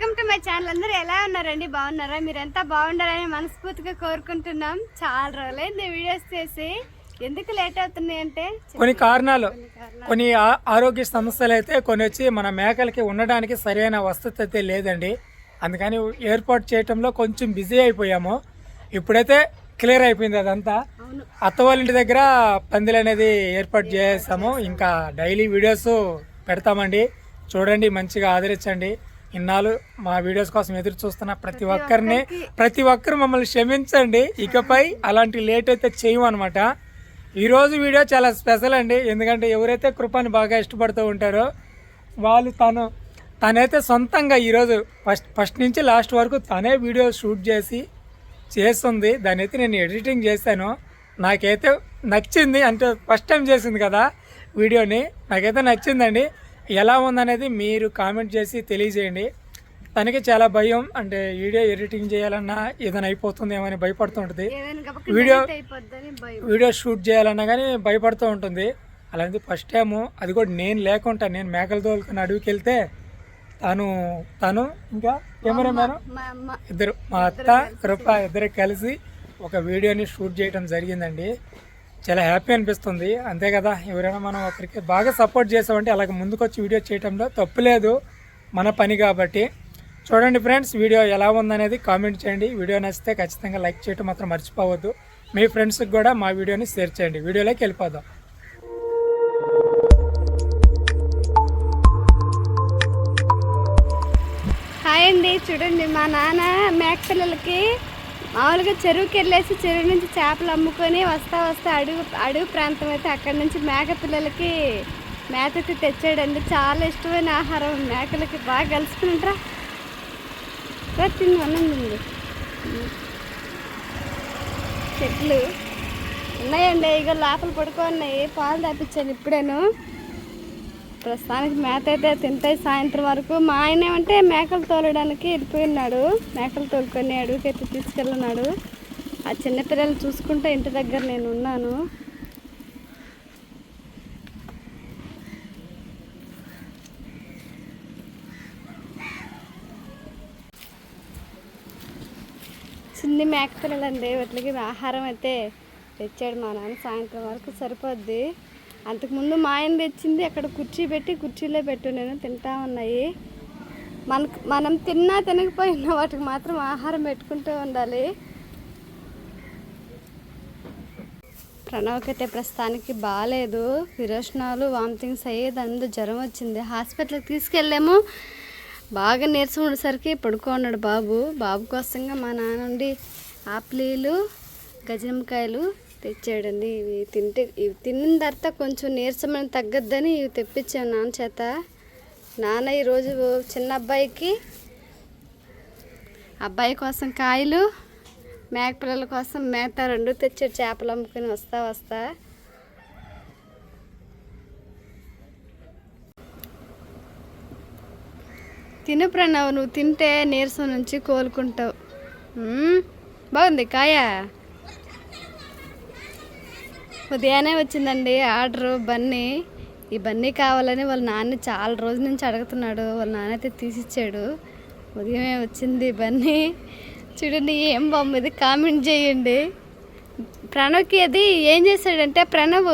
Welcome to my channel. అందరూ ఎలా ఉన్నారండి? బాగున్నారా? మీరంతా బాగుండాలని మనస్ఫూర్తిగా కోరుకుంటున్నాం. చాలా రోజులైంది వీడియోస్ చేసి. ఎందుకు లేట్ అవుతున్నాయి అంటే? కొన్ని కారణాలు. కొన్ని ఆరోగ్య సమస్యలు అయితే కొన్ని వచ్చి మన మేకలకి ఉండడానికి సరైన వసతి అయితే లేదండి. అందుకని ఏర్పాటు చేయటంలో కొంచెం బిజీ అయిపోయాము. ఇప్పుడైతే క్లియర్ అయిపోయింది అదంతా. అత్త వాళ్ళ ఇంటి దగ్గర పందిలు అనేది ఏర్పాటు చేసాము. ఇంకా డైలీ వీడియోస్ పెడతామండి. చూడండి మంచిగా ఆదరించండి. ఇన్నాళ్ళు మా వీడియోస్ కోసం ఎదురు చూస్తున్న ప్రతి ఒక్కరిని ప్రతి ఒక్కరు మమ్మల్ని క్షమించండి. ఇకపై అలాంటి లేట్ అయితే చేయమన్నమాట ఈరోజు వీడియో చాలా స్పెషల్ అండి. ఎందుకంటే ఎవరైతే కృపని బాగా ఇష్టపడుతూ ఉంటారో వాళ్ళు తను తనైతే సొంతంగా ఈరోజు ఫస్ట్ ఫస్ట్ నుంచి లాస్ట్ వరకు తనే వీడియో షూట్ చేసి చేస్తుంది. దాని అయితే నేను ఎడిటింగ్ చేశాను. నాకైతే నచ్చింది. అంటే ఫస్ట్ టైం చేసింది కదా వీడియోని. నాకైతే నచ్చిందండి. ఎలా ఉందనేది మీరు కామెంట్ చేసి తెలియజేయండి. తనకి చాలా భయం అంటే వీడియో ఎడిటింగ్ చేయాలన్నా ఏదైనా అయిపోతుందేమో అని ఏదైనా గబక్క వీడియో- వీడియో షూట్ చేయాలన్నా కానీ భయపడుతూ ఉంటుంది. అలాంటి ఫస్ట్ టైము అది కూడా నేను లేకుండా నేను మేకలు తోలుకుని అడవికి వెళ్తే తను తను ఇంకా కెమెరామ్యాన్ ఇద్దరు మా అత్త కృప ఇద్దరు కలిసి ఒక వీడియోని షూట్ చేయడం జరిగిందండి. చాలా హ్యాపీ అనిపిస్తుంది. అంతే కదా ఎవరైనా మనం ఒకరికి బాగా సపోర్ట్ చేసామంటే అలాగ ముందుకొచ్చి వీడియో చేయడంలో తప్పులేదు మన పని కాబట్టి. చూడండి ఫ్రెండ్స్ వీడియో ఎలా ఉందనేది కామెంట్ చేయండి. వీడియో నచ్చితే ఖచ్చితంగా లైక్ చేయటం మాత్రం మర్చిపోవద్దు. మీ ఫ్రెండ్స్కి కూడా మా వీడియోని షేర్ చేయండి. వీడియోలోకి వెళ్ళిపోదాం. హాయ్ అండి చూడండి మా నాన్న మేక పిల్లలకి మామూలుగా చెరువుకి వెళ్ళేసి చెరువు నుంచి చేపలు అమ్ముకొని వస్తా వస్తా అడుగు అడుగు ప్రాంతం అయితే అక్కడి నుంచి మేక పిల్లలకి మేతకి తెచ్చాడండి. చాలా ఇష్టమైన ఆహారం. మేకలకి బాగా కలుసుకుంటారా తిని అన్నం చెట్లు ఉన్నాయండి. ఇక లోపల పడుకోన్నాయి. పాలు తాపించాను ఇప్పుడేను. ప్రస్తుతానికి మేత అయితే తింటాయి సాయంత్రం వరకు. మా ఆయన ఏమంటే మేకలు తోలడానికి వెళ్ళిపోయినాడు. మేకలు తోలుకొని అడవికి తీసుకెళ్ళినాడు. ఆ చిన్నపిల్లలు చూసుకుంటే ఇంటి దగ్గర నేను ఉన్నాను. చిన్ని మేక పిల్లలండి వాటికి ఆహారం అయితే తెచ్చాడు మా నాన్న సాయంత్రం వరకు సరిపోద్ది. అంతకుముందు మా ఆయన తెచ్చింది అక్కడ కుర్చీ పెట్టి కుర్చీలో పెట్టు నేను తింటా ఉన్నాయి. మనకు మనం తిన్నా తినకపోయినా వాటికి మాత్రం ఆహారం పెట్టుకుంటూ ఉండాలి. ప్రణవ్కి అయితే ప్రస్తుతానికి బాగాలేదు విరోచనాలు వామిటింగ్స్ అయ్యేది అందు జ్వరం వచ్చింది. హాస్పిటల్కి తీసుకెళ్ళాము. బాగా నీరసం ఉండేసరికి పడుకోన్నాడు బాబు. బాబు కోసంగా మా నాన్న నుండి ఆపిలీలు గజనిమ్మకాయలు తెచ్చాడండి. ఇవి తింటే ఇవి తిన్న తర్వాత కొంచెం నీరసమైన తగ్గద్దని ఇవి తెప్పించాను నాన్న చేత. నాన్న ఈరోజు చిన్న అబ్బాయికి అబ్బాయి కోసం కాయలు మేక పిల్లల కోసం మేత రెండు తెచ్చాడు. చేపలు అమ్ముకొని వస్తా వస్తా. తిను ప్రణవ్ నువ్వు తింటే నీరసం నుంచి కోలుకుంటావు. బాగుంది కాయ? ఉదయాన్నే వచ్చిందండి ఆర్డర్ బన్నీ. ఈ బన్నీ కావాలని వాళ్ళ నాన్న చాలా రోజుల నుంచి అడుగుతున్నాడు. వాళ్ళ నాన్న అయితే తీసిచ్చాడు. ఉదయమే వచ్చింది బన్నీ. చూడండి ఏం బొమ్మ ఇది కామెంట్ చేయండి. ప్రణవ్కి అది ఏం చేశాడంటే ప్రణవ్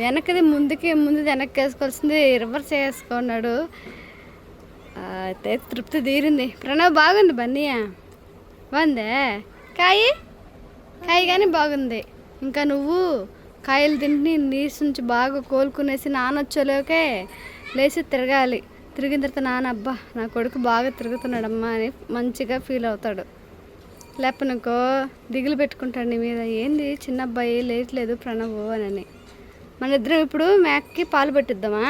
వెనకది ముందుకి ముందు వెనక్కి వేసుకోవాల్సింది రివర్స్ వేసుకున్నాడు. అయితే తృప్తి తీరింది. ప్రణవ్ బాగుంది బన్నీయా బాగుందే? కాయి? కాయి కానీ బాగుంది. ఇంకా నువ్వు? కాయలు తింటే నీసు నుంచి బాగా కోలుకునేసి నానొచ్చేలోకే లేచి తిరగాలి. తిరిగిన తర్వాత నాన్న అబ్బా నా కొడుకు బాగా తిరుగుతున్నాడమ్మా అని మంచిగా ఫీల్ అవుతాడు. లేపనుకో దిగులు పెట్టుకుంటాడు నీ మీద. ఏంది చిన్న అబ్బాయి లేట్లేదు ప్రణవ్ అని మన ఇద్దరం ఇప్పుడు మేకకి పాలు పెట్టిద్దామా?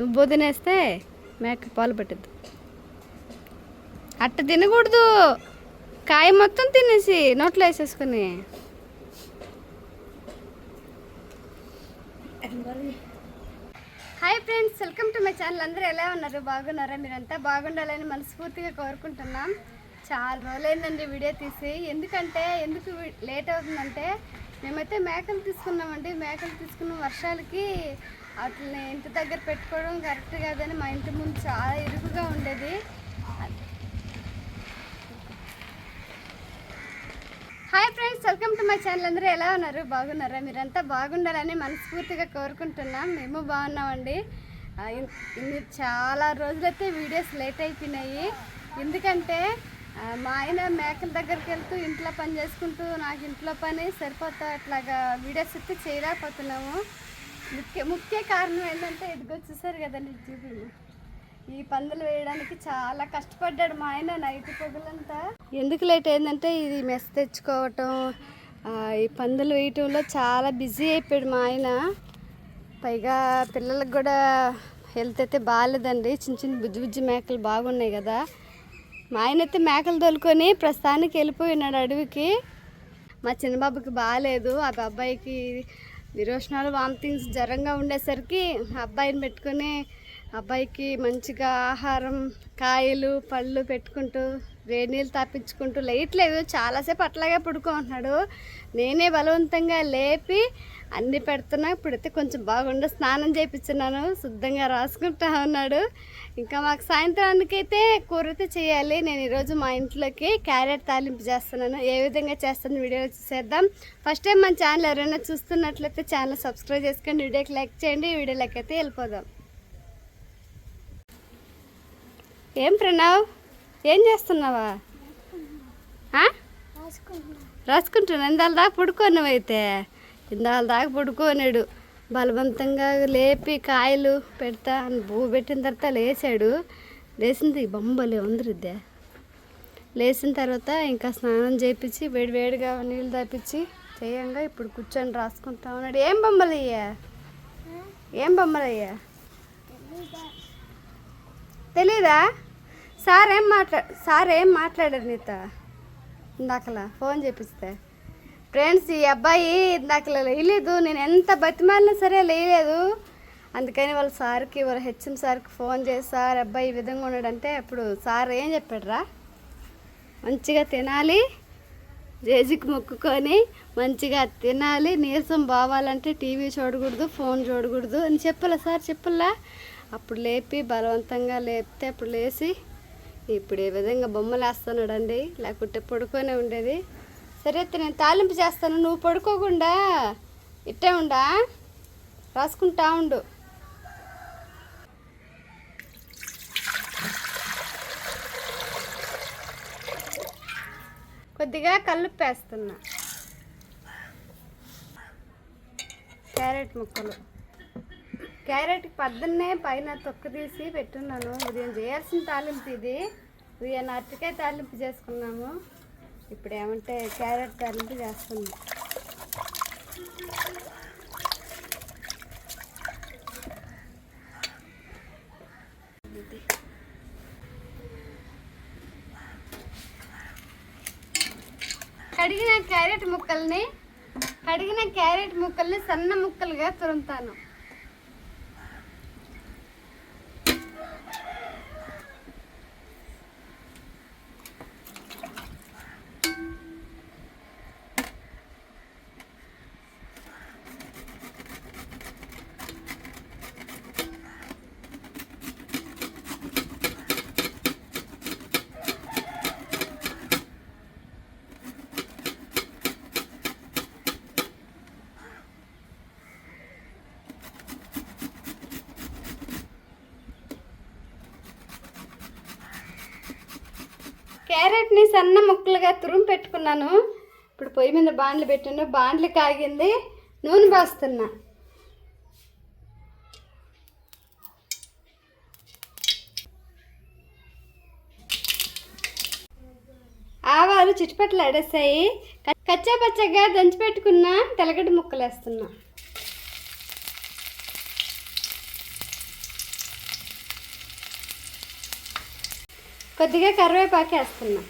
నువ్వు తినేస్తే మేకకి పాలు పెట్టిద్దాం. అట్ట తినకూడదు. కాయ మొత్తం తినేసి నోట్లో వేసేసుకుని. Hi friends welcome to my channel. అందరూ ఎలా ఉన్నారు? బాగున్నారా? మీరంతా బాగుండాలని మనస్ఫూర్తిగా కోరుకుంటున్నాం. చాలా రోజులైందండి వీడియో తీసి. ఎందుకంటే ఎందుకు లేట్ అవుతుందంటే మేమైతే మేకలు తీసుకున్నామండి. మేకలు తీసుకున్న వర్షాలకి వాటిని ఇంటి దగ్గర పెట్టుకోవడం కరెక్ట్ కాదని మా ఇంటి ముందు చాలా ఇరుకుగా ఉండేది. Hi friends welcome to my channel. అందరూ ఎలా ఉన్నారు? బాగున్నారా? మీరంతా బాగుండాలని మనస్ఫూర్తిగా కోరుకుంటున్నాం. మేము బాగున్నామండి. ఇన్ని చాలా రోజులైతే వీడియోస్ లేట్ అయిపోయినాయి. ఎందుకంటే మా ఆయన మేకల దగ్గరికి వెళ్తూ ఇంట్లో పని చేసుకుంటూ నాకు ఇంట్లో పని సరిపోతా అట్లాగా వీడియోస్ అయితే చేయలేకపోతున్నాము. ముఖ్య ముఖ్య కారణం ఏంటంటే ఇదిగో చూసారు కదండి చూపి ఈ పందులు వేయడానికి చాలా కష్టపడ్డాడు మా ఆయన నైట్ పొగలంతా. ఎందుకు లేట్ అయిందంటే ఇది మెస్ తెచ్చుకోవటం ఈ పందులు వేయటంలో చాలా బిజీ అయిపోయాడు మా ఆయన. పైగా పిల్లలకు కూడా హెల్త్ అయితే బాగాలేదండి. చిన్న చిన్న బుజ్జి బుజ్జి మేకలు బాగున్నాయి కదా. మా ఆయన అయితే మేకలు తోలుకొని ప్రస్తుతానికి వెళ్ళిపోయినాడు అడవికి. మా చిన్నబాబుకి బాగాలేదు. ఆ అబ్బాయికి విరోచనాలు వామిటింగ్స్ జ్వరంగా ఉండేసరికి అబ్బాయిని పెట్టుకొని అబ్బాయికి మంచిగా ఆహారం కాయలు పళ్ళు పెట్టుకుంటూ వేడి నీళ్ళు తాపించుకుంటూ లేయట్లేదు. చాలాసేపు అట్లాగే పడుకుంటున్నాడు నేనే బలవంతంగా లేపి అన్ని పెడుతున్నా. ఇప్పుడైతే కొంచెం బాగుండు స్నానం చేయించున్నాను శుద్ధంగా రాసుకుంటా ఉన్నాడు. ఇంకా మాకు సాయంత్రానికి అయితే కూర అయితే చేయాలి. నేను ఈరోజు మా ఇంట్లోకి క్యారెట్ తాలింపు చేస్తున్నాను. ఏ విధంగా చేస్తాను వీడియోలో చూసేద్దాం. ఫస్ట్ టైం మన ఛానల్ ఎవరైనా చూస్తున్నట్లయితే ఛానల్ సబ్స్క్రైబ్ చేసుకోండి. వీడియోకి లైక్ చేయండి. వీడియోలోకి అయితే వెళ్ళిపోదాం. ఏం ప్రణవ్? ఏం చేస్తున్నావా? రాసుకుంటున్నా ఇందాల దాకా పడుకోను అయితే. ఇందాల దాకా పడుకోనాడు. బలవంతంగా లేపి కాయలు పెడతా అని బూ పెట్టిన తర్వాత లేచాడు. లేచింది బొమ్మలే ఉందిరిద్దే. లేచిన తర్వాత ఇంకా స్నానం చేయించి వేడి వేడిగా నీళ్ళు తాపించి చేయంగా ఇప్పుడు కూర్చొని రాసుకుంటా ఉన్నాడు. ఏం బొమ్మలు అయ్యా ఏం బొమ్మలు అయ్యా తెలీదా? సార్ ఏం మాట్లా సార్ ఏం మాట్లాడారు నీత? ఇందాకలా ఫోన్ చేపిస్తే. ఫ్రెండ్స్ ఈ అబ్బాయి ఇందాకలా లేయలేదు. నేను ఎంత బతిమాలినా సరే లేయలేదు. అందుకని వాళ్ళ సార్కి వాళ్ళ హెచ్ఎం సార్కి ఫోన్ చేసి సార్ అబ్బాయి ఈ విధంగా ఉన్నాడంటే అప్పుడు సార్ ఏం చెప్పాడురా? మంచిగా తినాలి. జేజీకి మొక్కుకొని మంచిగా తినాలి. నీరసం బావాలంటే టీవీ చూడకూడదు ఫోన్ చూడకూడదు అని చెప్పాలా సార్ చెప్పలా. అప్పుడు లేపి బలవంతంగా లేపితే అప్పుడు లేచి ఇప్పుడు ఏ విధంగా బొమ్మలు వేస్తున్నాడండి లేకుంటే పడుకొనే ఉండేది? సరే అయితే నేను తాలింపు చేస్తాను. నువ్వు పడుకోకుండా ఇట్టే ఉండా? రాసుకుంటా ఉండు. కొద్దిగా కల్లుప్పు వేస్తున్నా క్యారెట్ ముక్కలు. క్యారెట్ పద్దన్నే పైన తొక్క తీసి పెట్టున్నాను. ఉదయం చేయాల్సిన తాలింపు ఇది. ఉదయం అరటికాయ తాలింపు చేసుకున్నాము. ఇప్పుడు ఏమంటే క్యారెట్ తాలింపు చేస్తున్నాం. కడిగిన క్యారెట్ ముక్కల్ని కడిగిన క్యారెట్ ముక్కల్ని సన్న ముక్కలుగా తురుముతాను. క్యారెట్ని సన్న ముక్కలుగా తురుము పెట్టుకున్నాను. ఇప్పుడు పొయ్యి మీద బాండ్లు పెట్టాను. బాండ్లు కాగింది. నూనె పోస్తున్నా. ఆవాలు చిటిపట్లు అడేసాయి. కచ్చా పచ్చగా దంచి పెట్టుకున్న తెలగడ్డ ముక్కలు వేస్తున్నా కొద్దిగా కరివేపాకు వేస్తున్నాం.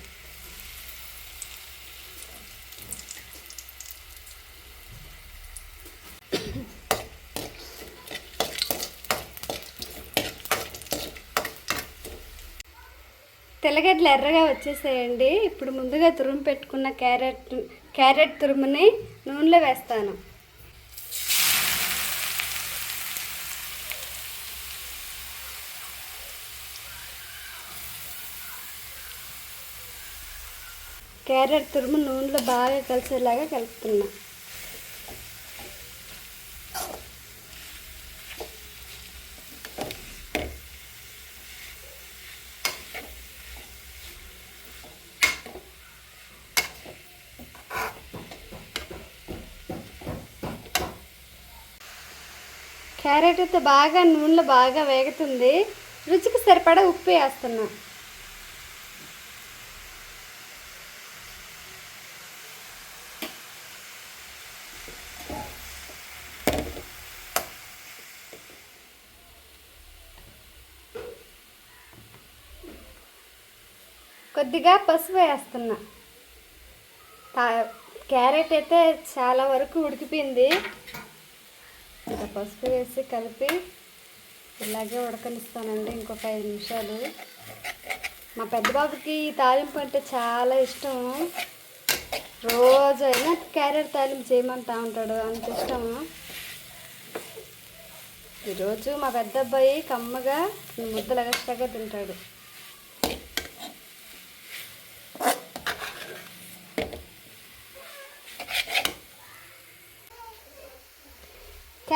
తెల్లగడ్డలు ఎర్రగా వచ్చేసేయండి. ఇప్పుడు ముందుగా తురుము పెట్టుకున్న క్యారెట్ క్యారెట్ తురుముని నూనెలో వేస్తాను. క్యారెట్ తురుము నూనెలో బాగా కలిసేలాగా కలుపుతున్నా. క్యారెట్ అయితే బాగా నూనెలో బాగా వేగుతుంది. రుచికి సరిపడా ఉప్పు వేస్తున్నాను కొద్దిగా పసుపు వేస్తున్నా. క్యారెట్ అయితే చాలా వరకు ఉడికిపోయింది. పసుపు వేసి కలిపి ఇలాగే ఉడకనిస్తానండి ఇంకొక ఐదు నిమిషాలు. మా పెద్ద బాబుకి ఈ తాలింపు అంటే చాలా ఇష్టం. రోజు అయినా క్యారెట్ తాలింపు చేయమంటా ఉంటాడు అంత ఇష్టం ఈరోజు మా పెద్ద అబ్బాయి కమ్మగా ముద్దలు ఎగస్ట్రాగా తింటాడు.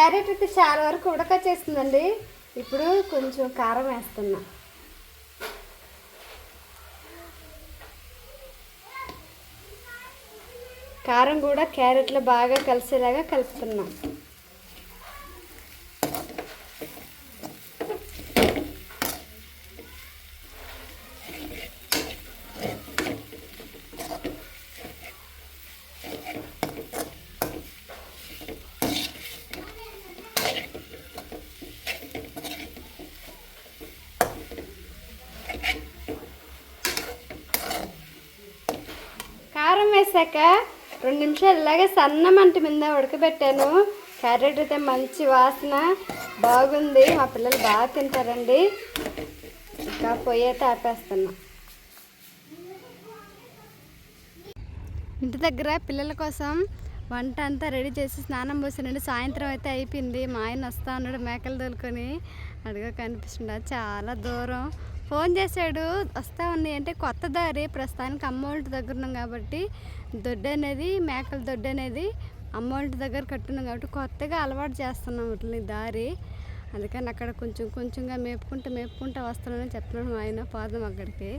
క్యారెట్ అయితే చాలా వరకు ఉడక చేస్తుందండి ఇప్పుడు కొంచెం కారం వేస్తున్నా. కారం కూడా క్యారెట్లో బాగా కలిసేలాగా కలుపుతున్నాం కారం వేసాక రెండు నిమిషాలు ఇలాగే సన్న మంట మీద ఉడకబెట్టాను. క్యారెట్ అయితే మంచి వాసన. బాగుంది. మా పిల్లలు బాగా తింటారండి. ఇంకా పొయ్యి అయితే ఆపేస్తున్నా. ఇంటి దగ్గర పిల్లల కోసం వంట అంతా రెడీ చేసి స్నానం పోసానండి సాయంత్రం అయితే అయిపోయింది. మా ఆయన వస్తా ఉన్నాడు మేకలు తోలుకొని. అడుగు కనిపిస్తుండ చాలా దూరం. ఫోన్ చేశాడు. వస్తా ఉన్నాయి అంటే కొత్త దారి. ప్రస్తుతానికి అమ్మోళ్ళ దగ్గర ఉన్నాం కాబట్టి దొడ్డు అనేది మేకల దొడ్డు అనేది అమ్మోళ్ళ దగ్గర కట్టున్నాం కాబట్టి కొత్తగా అలవాటు చేస్తున్నాం వీటిని దారి. అందుకని అక్కడ కొంచెం కొంచెంగా మేపుకుంటూ మేపుకుంటూ వస్తున్నానని చెప్తున్నాడు మా ఆయన పాదం అక్కడికి.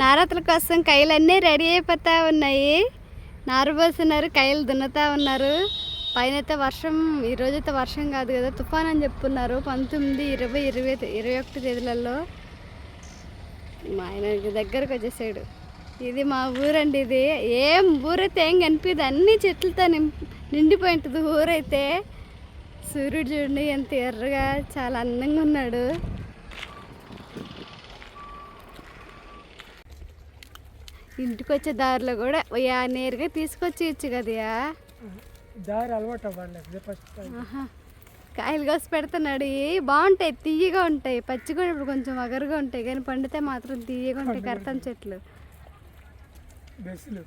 నారతల కోసం కైలన్నీ రెడీ అయిపోతూ ఉన్నాయి. నారు పోస్తున్నారు కైలు దున్నుతా ఉన్నారు. పైన అయితే వర్షం ఈరోజు వర్షం కాదు కదా. తుఫాన్ అని చెప్తున్నారు. పంతొమ్మిది ఇరవై ఇరవై ఇరవై ఒకటి తేదీలలో మా ఆయన దగ్గరకు వచ్చేసాడు. ఇది మా ఊరండి ఇది. ఏం ఊరైతే ఏం కనిపించదు అన్ని చెట్లతో నిండిపోయింటుంది ఊరైతే సూర్యుడు చూడండి ఎంత ఎర్రగా చాలా అందంగా ఉన్నాడు. ఇంటికి వచ్చే దారిలో కూడా నేరుగా తీసుకొచ్చి ఇచ్చు కదయా? దారి అలవాటు అవ్వలేదు ఫస్ట్. కాయలు కోసి పెడుతున్నాడు ఇవి బాగుంటాయి తీయగా ఉంటాయి పచ్చి కూడా ఇప్పుడు కొంచెం వగరుగా ఉంటాయి కానీ పండితే మాత్రం తీయగా ఉంటాయి కరతం చెట్లు. బెస్సులు.